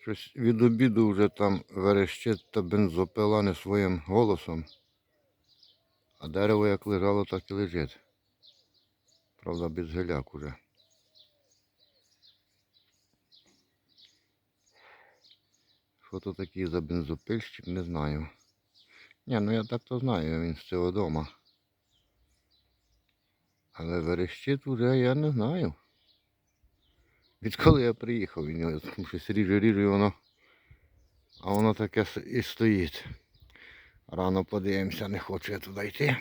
Щось від обіду вже там верещить та бензопила не своїм голосом. А дерево як лежало, так і лежить. Правда, без геляк уже. Що то такий за бензопильщик, не знаю. Ні, ну я так то знаю, він з цього дома. Але верещить уже я не знаю. Відколи я приїхав, він там щось ріже, ріже, воно. А воно таке і стоїть. Рано подивимося, не хочу я туди йти.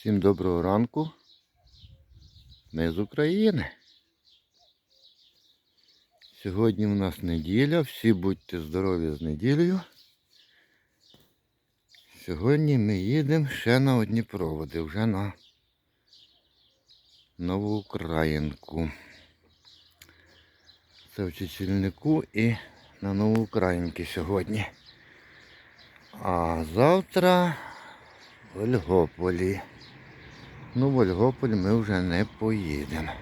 Всім доброго ранку. Ми з України. Сьогодні у нас неділя. Всі будьте здорові з неділею. Сьогодні ми їдемо ще на одні проводи, вже на Нову Українку. Це в Чечільнику і на Нову Українки сьогодні. А завтра в Ольгополі. Ну, в Ольгополь ми вже не поїдемо.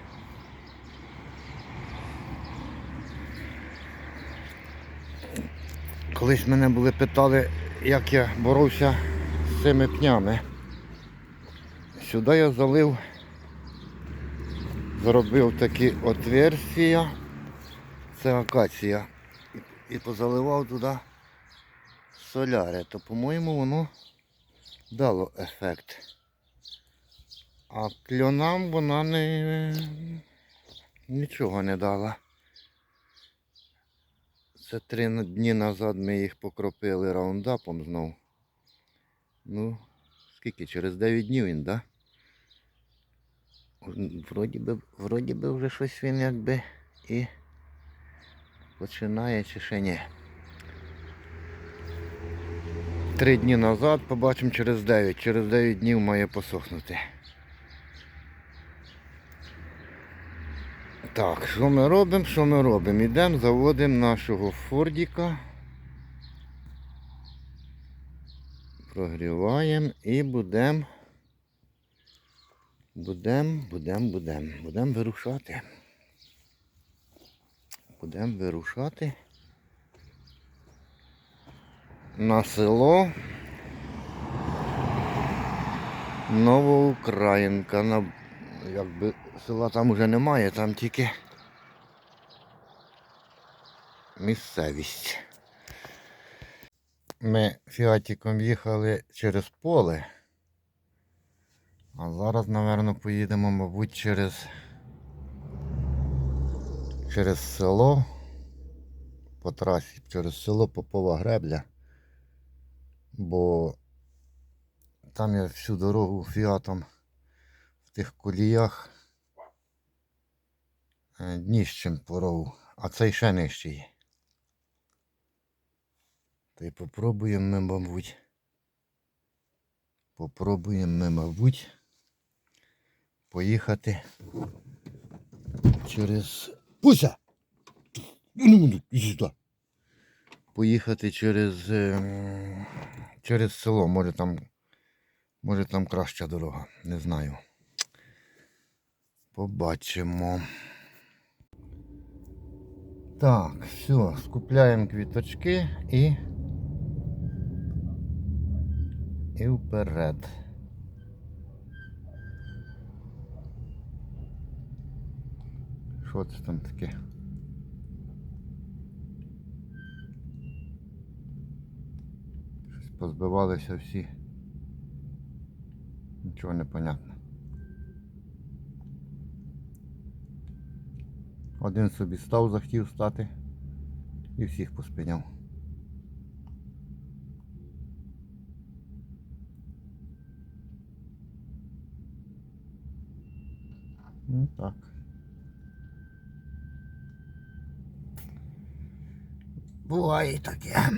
Колись мене були питали, як я боровся з цими пнями. Сюди я залив, зробив такі отверстия, це акація, і позаливав туди соляри, то по-моєму воно дало ефект. А кльонам вона не нічого не дала. Це три дні назад ми їх покропили раундапом знов. Ну, скільки? Через 9 днів він, да? Вроді би, вроді би вже щось він якби і починає чи ще ні. Три дні назад побачимо через 9. Через 9 днів має посохнути. Так, що ми робимо? Що ми робимо? Йдемо, заводимо нашого Фордіка. Прогріваємо і будемо. Будемо, будемо, будемо. Будемо вирушати. Будемо вирушати на село Новоукраїнка. На, якби села там уже немає, там тільки місцевість. Ми фіатіком їхали через поле. А зараз, напевно, поїдемо, мабуть, через, через село по трасі, через село Попова Гребля. Бо там я всю дорогу фіатом тих коліях е, дніщем поров, а цей ще нижчий. Та й попробуємо ми, мабуть. Попробуємо ми, мабуть, поїхати через. Пуся! Ну, іди сюди. Поїхати через, ем, через село. Може там, може там краща дорога. Не знаю. Побачимо. Так, все, скупляємо квіточки і. І вперед. Що це там таке? Щось позбивалися всі. Нічого не понятно. Один собі став, захотів стати і всіх поспиняв. Ну так. Буває таке.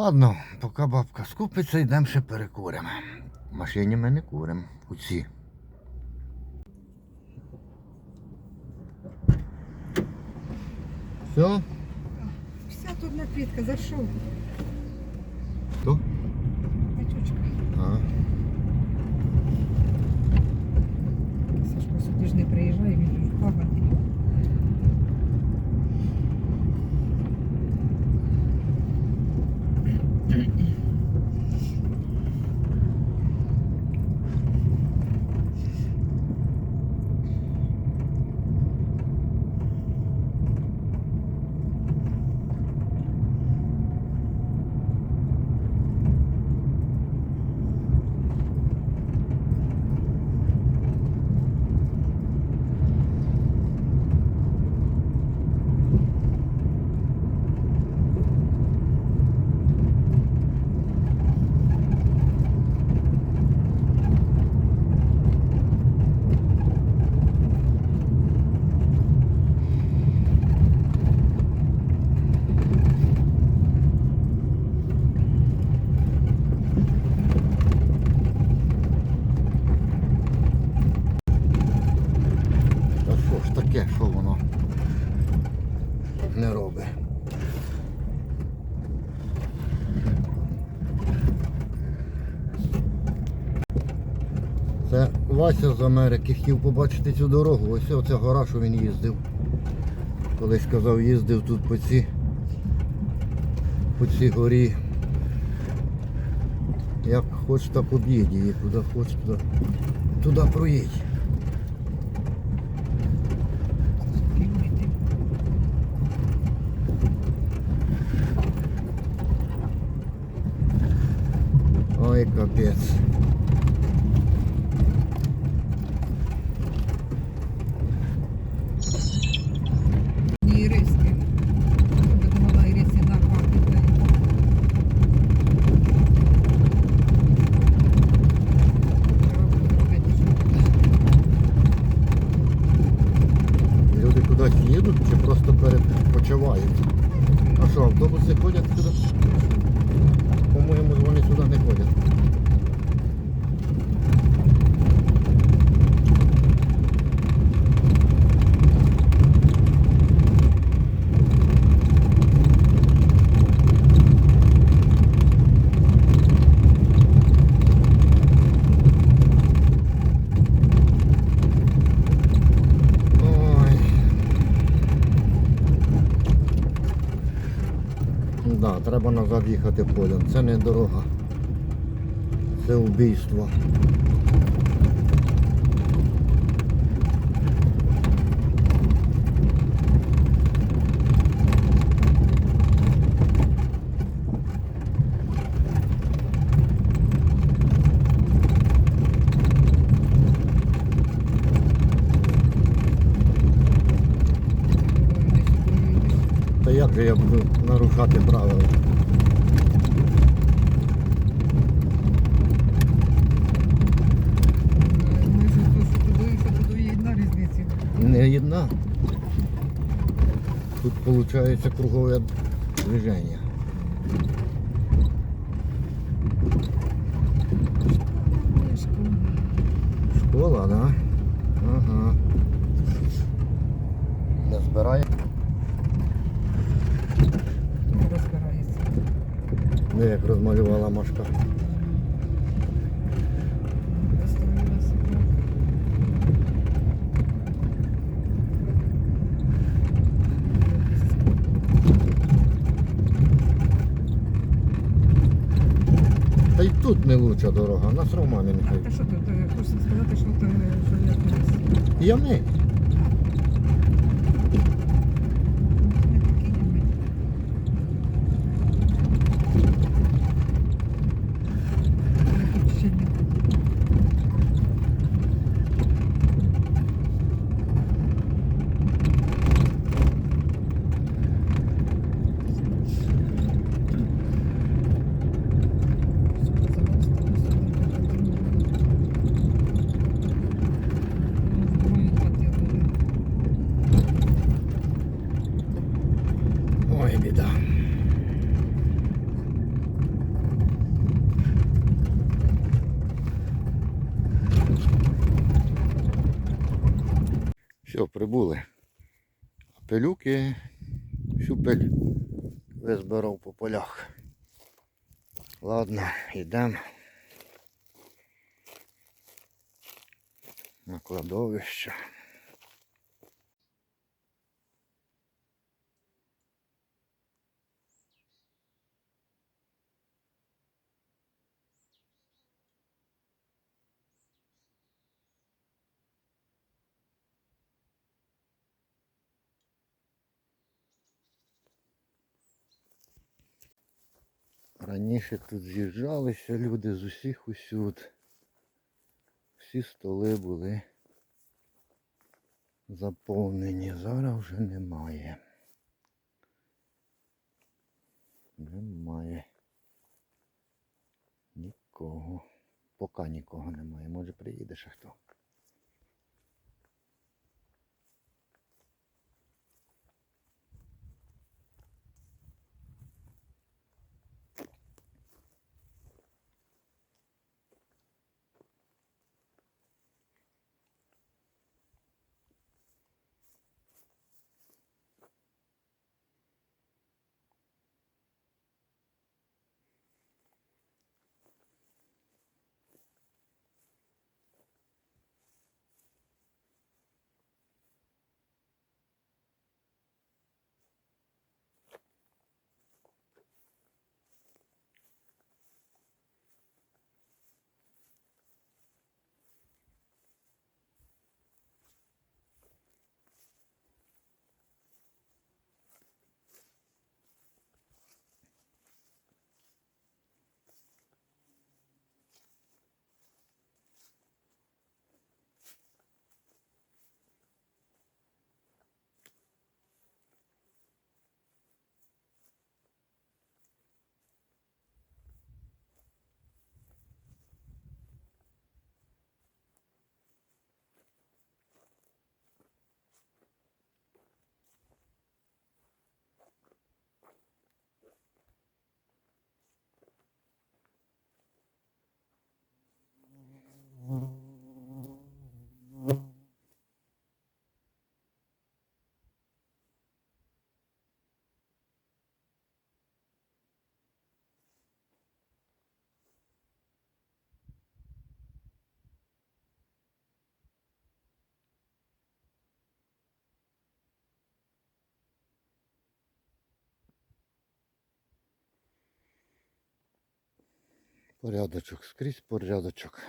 Ладно, поки бабка скупиться, йдемо ще перекуримо. В машині ми не куримо. У ці. Все? Вся тут напітка, за що? Хто? Батючка. А. Сашко сюди ж не приїжджає, він ж багатий. Та що ж таке, що воно не робить? Вася з Америки хотів побачити цю дорогу. Ось оця гора, що він їздив. Колись казав, їздив тут по цій, по цій горі. Як хоч так об'їдь її, куди хоч туди, туди проїдь. Ой, капець. Ні, Іриски. Я думала, Ірисі на карті. Треба було робити, що Люди кудись їдуть чи просто перепочивають? А що, автобуси ходять сюди? По-моєму, вони сюди не ходять. Ой. Да, треба назад їхати полем. Це не дорога. Це вбійство. Та як же я буду нарушати правила? Ми ж то, що туди, що туди є одна різниця. Не одна. Тут виходить кругове движення. Школа, да? Ага. Не збирає. Не розбирається. Ну як розмалювала Машка. Розстроїлася. Та й тут не лучша дорога, нас не нехай. Та що ти, ти хочеш сказати, що то не... Я Не такі ями. Але тут ще ні. Сказала, що це сюди. Ну, зброю хватило. Все, прибули. А пилюки, всю пиль визбирав по полях. Ладно, йдемо. На кладовище. Раніше тут з'їжджалися люди з усіх усюд. Всі столи були заповнені. Зараз вже немає. Немає. Нікого. Поки нікого немає. Може приїде ще хто. Порядочок, скрізь порядочок.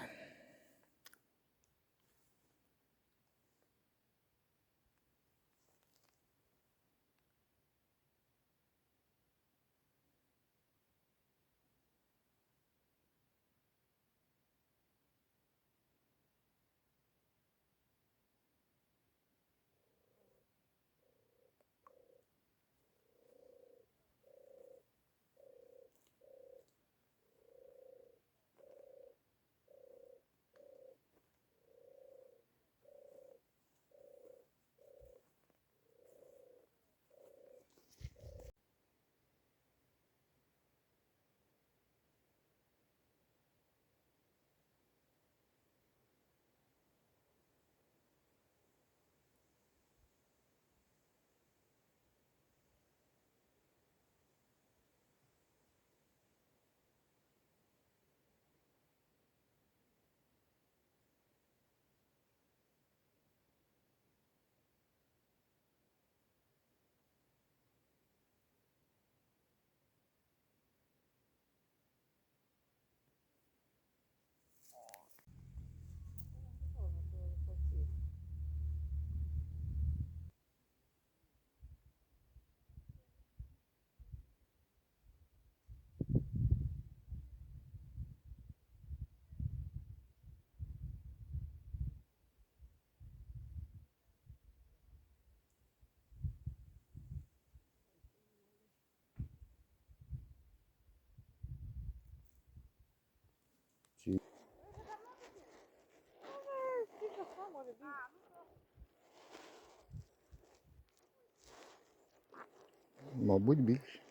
Мабуть, більше.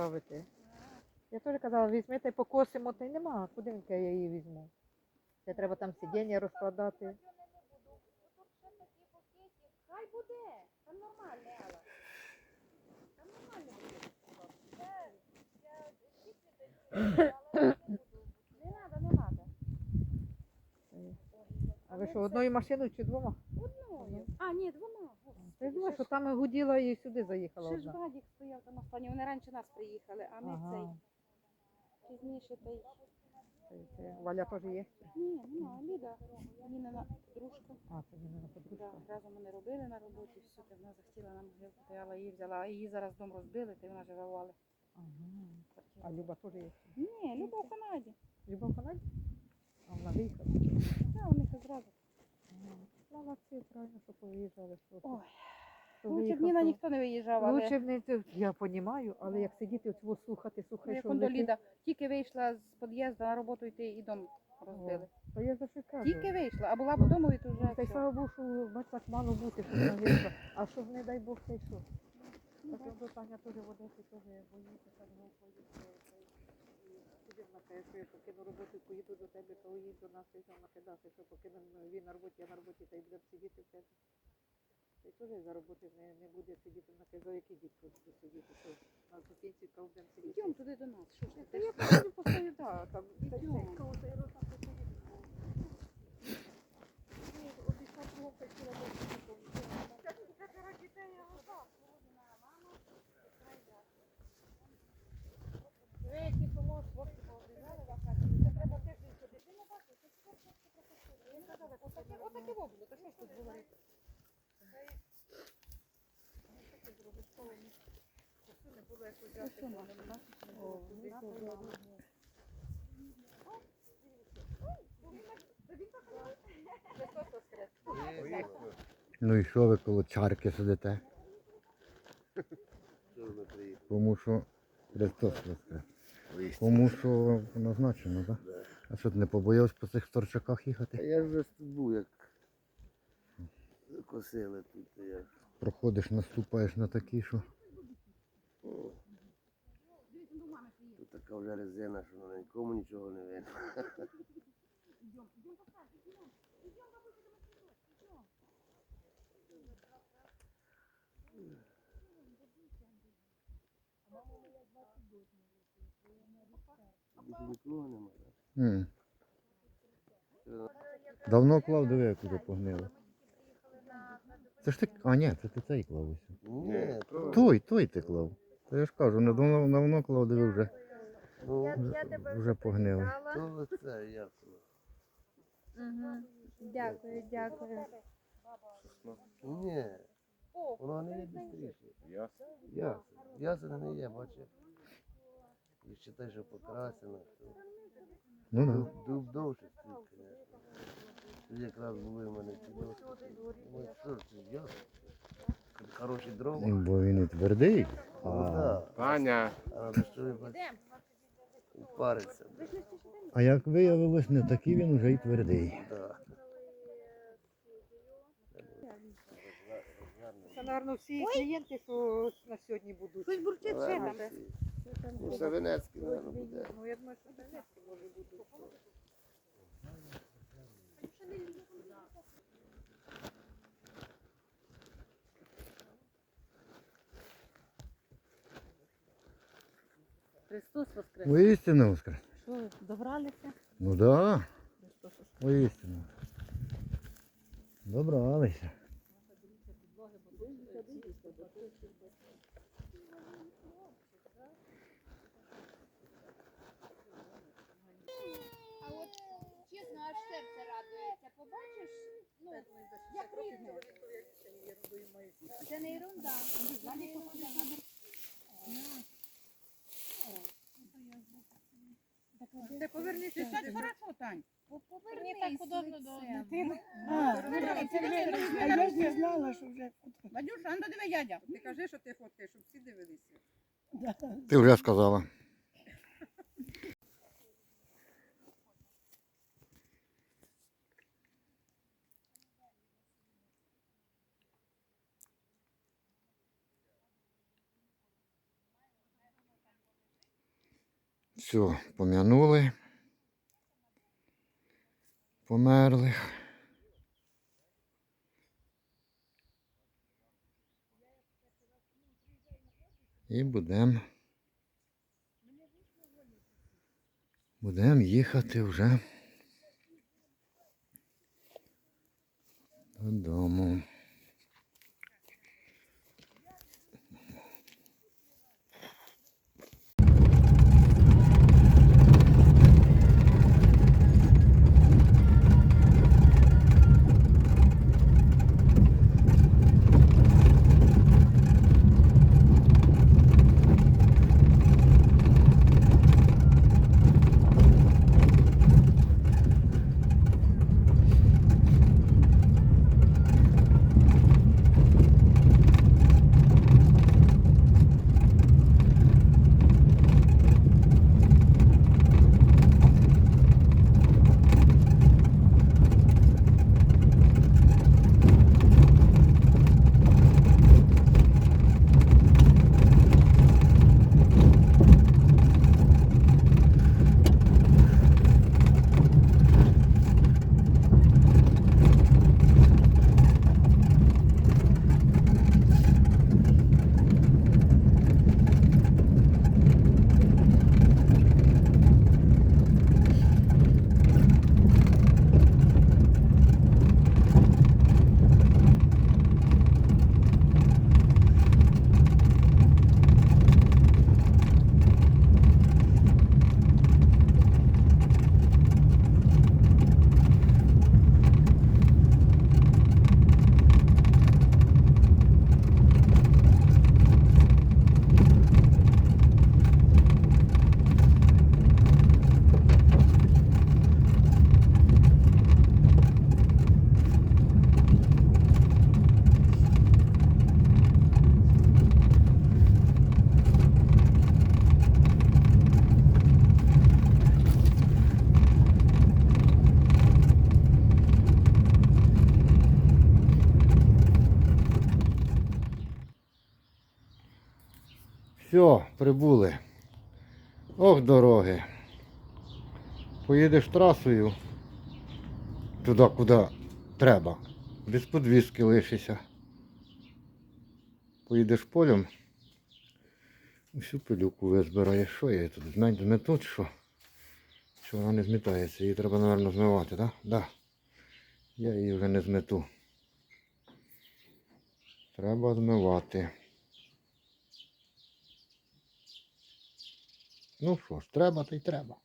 Ставити. Я теж казала, візьмете покосимо, та й нема. Куди я її візьму? Це треба там сидіння розкладати. Хай буде, там нормально, Ела. Там нормально буде. Не надо, не надо. А ви що, одною машиною чи двома? Одною. А, ні, двома. Та я думаю, що там гуділа і сюди заїхала Ще ж. Вадік стояв там останній. Вони раніше нас приїхали, а ми цей пізніше та й. Це- Валя теж є. Ні, нема, Ліда. Ніна дружка. А, це не на подружка. Да, разом вони робили на роботі, все, та вона захотіла на могилку, то я її взяла, а її зараз дом розбили, то вона живе у Али. Ага. А Люба теж є. Ні, Люба в Канаді. Люба в Канаді? А вона виїхала. Так, вони це зразу. Молодці, правильно, що поїжджали. Ой, Хто лучше б виїхав, Ніна ніхто не виїжджав, але Лучше б не це, я розумію, але як сидіти цього слухати, ну, слухай, як що летить. Ліда. Тільки вийшла з під'їзду на роботу йти і дом розбили. То я за що кажу. Тільки вийшла, а була б вдома, і то вже Та й все. слава Богу, що бач, так мало бути, що вона вийшла. А що не дай Бог, та й що? Ну, Так до Таня теж в Одесі теж боїться, так гукає. Сидів на те, що я покину роботу, поїду до тебе, то їдь до нас, і там накидати, що поки він- він на роботі, я на роботі, та й будемо сидіти в тебе. Та теж за роботи не, не буде сидіти на те, за які дітки буде сидіти, що на до пенсії сидіти. Йдемо туди до нас. Що ж Та я потім постою, так, там, Йдемо. отаке, отаке во то що ж тут говорити? Ну і що ви коло чарки сидите? Тому що Христос воскрес. Тому що назначено, так? А що ти не побоявся по цих торчаках їхати? я вже був, як косили тут. Я. Проходиш, наступаєш на такі, що. О. Тут така вже резина, що на нікому нічого не видно. Нікого немає. Давно клав, диви, уже погнили. Це ж ти. А, ні, це ти цей клав ось. Ні, то, Той, той ти клав. То я ж кажу, не давно, давно клав, диви вже. ну, Вже погнили. то це ясно. Дякую, дякую. Ні, воно не є бістріше. Ясно. Ясно не є, бачиш. І считай, що покрасено. То... Ну так. Дуб, довше. Тоді якраз були в мене ці ж. Хороші дрова. Бо він і твердий. Ну, А, да. Таня, париться. а як виявилось, не такий він вже й твердий. Да. Це, мабуть, всі клієнти, що на сьогодні будуть. Щось бурчить ще там. Ну, Савинецький, мабуть, буде. Ну, я думаю, що це може бути. Христос воскрес. Воістину воскрес. Що, ви, добралися? Ну да. Воістину. Добралися. А серце радується. Побачиш, ну, як рідне. Це не ерунда. Це не ерунда. Ти повернися сюди. хорошо, Тань. Мені так удобно до А я ж не знала, що вже Вадюша, а ну диви, дядя. Ти кажи, що ти фоткаєш, щоб всі дивилися. Ти вже сказала. Все, пом'янули. Померлих. І будемо. Будемо їхати вже додому. Все, прибули. Ох, дороги. Поїдеш трасою туди, куди треба. Без подвіски лишишся. Поїдеш полем. Всю пилюку визбираєш. Що я тут? Знайду не тут, що? Що вона не змітається. Її треба, мабуть, змивати, так? Да? Да. Я її вже не змету. Треба змивати. Ну що ж, треба, то й треба.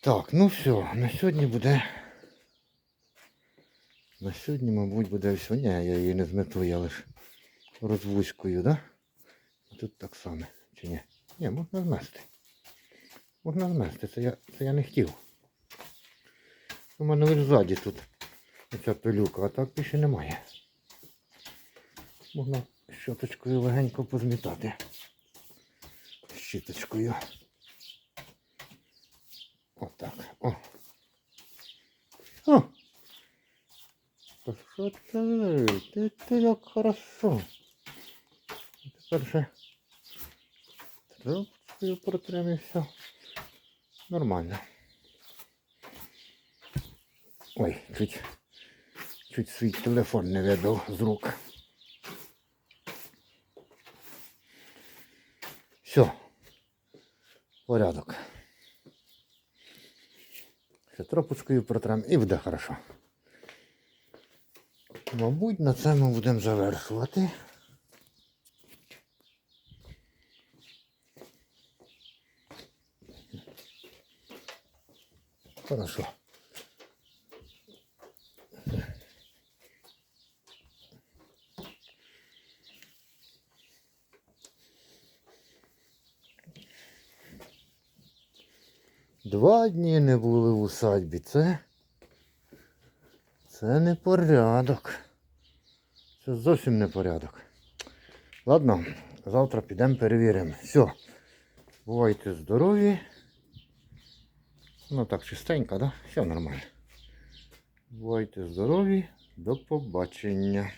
Так, ну все, на сьогодні буде. На сьогодні, мабуть, буде все. Ні, я її не змету, я лише розвузькою, да? Тут так само, чи ні? Ні, можна змести. Можна змести, це я, це я не хотів. У мене лише ззаді тут оця пилюка, а так більше немає. Можна щоточкою легенько позмітати. Щіточкою. Отак. О. О. Та що це? Ти, ти як хорошо. Тепер ще трубкою протрем. Нормально. Ой, чуть, чуть свій телефон не видав з рук. Все. Порядок. Ще тропочкою протрем і буде хорошо. Мабуть, на це ми будемо завершувати. Хорошо. Два дні не були в усадьбі. Це. Це не порядок. Це зовсім не порядок. Ладно, завтра підемо перевіримо. Все. Бувайте здорові. Ну так чистенько, да? Все нормально. Бувайте здорові. До побачення.